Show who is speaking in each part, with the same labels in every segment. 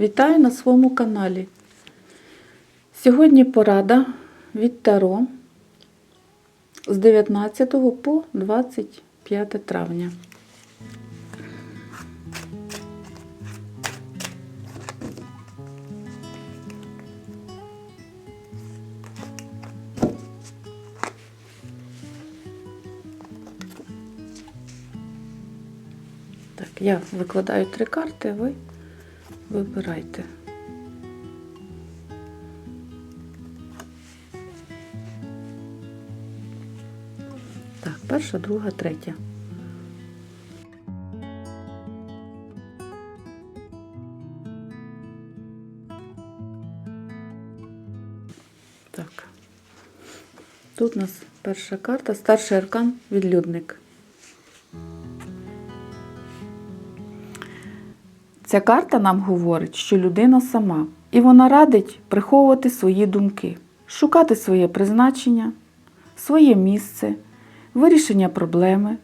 Speaker 1: Вітаю на своєму каналі. Сьогодні порада від Таро з 19 по 25 травня. Так, я викладаю три карти, а ви вибирайте. Так, перша, друга, третя. Так. Тут у нас перша карта, старший аркан, відлюдник. Ця карта нам говорить, що людина сама, і вона радить приховувати свої думки, шукати своє призначення, своє місце, вирішення проблеми,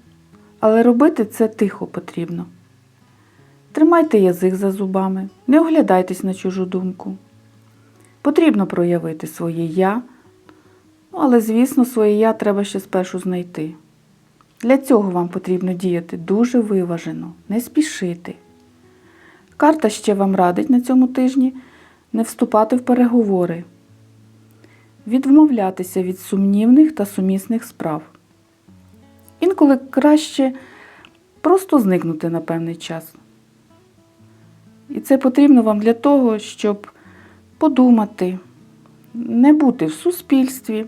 Speaker 1: але робити це тихо потрібно. Тримайте язик за зубами, не оглядайтесь на чужу думку. Потрібно проявити своє я, ну, але, звісно, своє я треба ще спершу знайти. Для цього вам потрібно діяти дуже виважено, не спішити. Карта ще вам радить на цьому тижні не вступати в переговори, відмовлятися від сумнівних та сумісних справ. Інколи краще просто зникнути на певний час. І це потрібно вам для того, щоб подумати, не бути в суспільстві.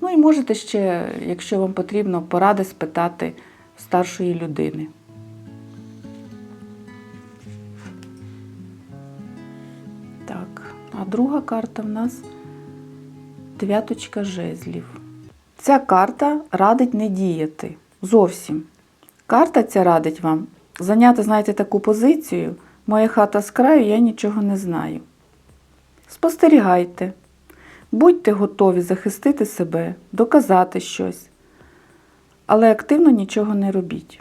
Speaker 1: Ну і можете ще, якщо вам потрібно, поради спитати старшої людини. Друга карта в нас дев'яточка жезлів. Ця карта радить не діяти зовсім. Карта ця радить вам зайняти, знаєте, таку позицію. Моя хата з краю, я нічого не знаю. Спостерігайте, будьте готові захистити себе, доказати щось, але активно нічого не робіть.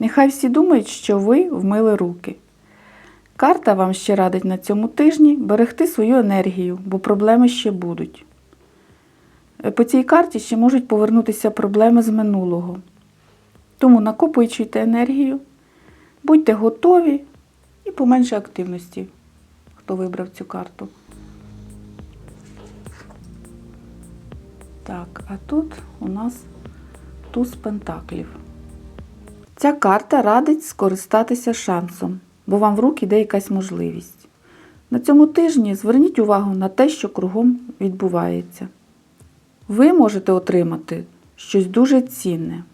Speaker 1: Нехай всі думають, що ви вмили руки. Карта вам ще радить на цьому тижні берегти свою енергію, бо проблеми ще будуть. Е, По цій карті ще можуть повернутися проблеми з минулого. Тому накопичуйте енергію, будьте готові і поменше активності, хто вибрав цю карту. Так, а тут у нас туз пентаклів. Ця карта радить скористатися шансом, бо вам в руки йде якась можливість. На цьому тижні зверніть увагу на те, що кругом відбувається. Ви можете отримати щось дуже цінне.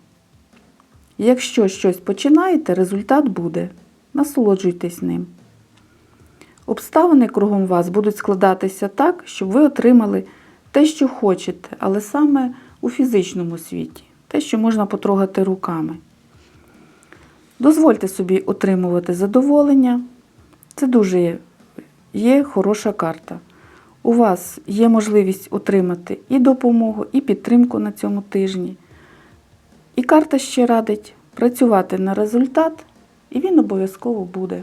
Speaker 1: Якщо щось починаєте, результат буде. Насолоджуйтесь ним. Обставини кругом вас будуть складатися так, щоб ви отримали те, що хочете, але саме у фізичному світі, те, що можна потрогати руками. Дозвольте собі отримувати задоволення. Це дуже є, хороша карта. У вас є можливість отримати і допомогу, і підтримку на цьому тижні. І карта ще радить працювати на результат, і він обов'язково буде.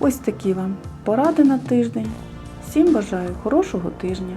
Speaker 1: Ось такі вам поради на тиждень. Всім бажаю хорошого тижня!